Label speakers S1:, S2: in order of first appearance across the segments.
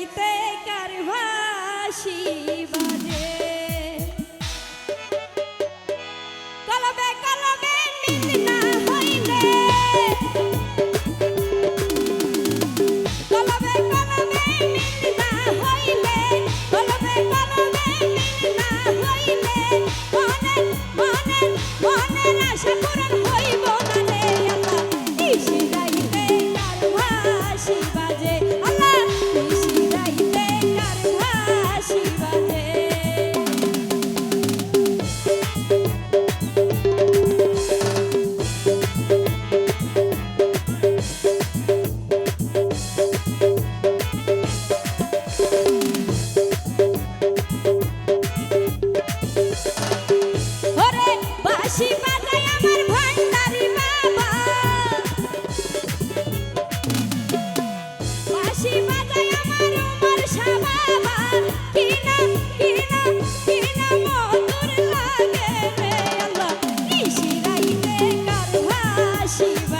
S1: বাসিতে car ভাসিবা? see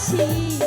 S1: Sĩ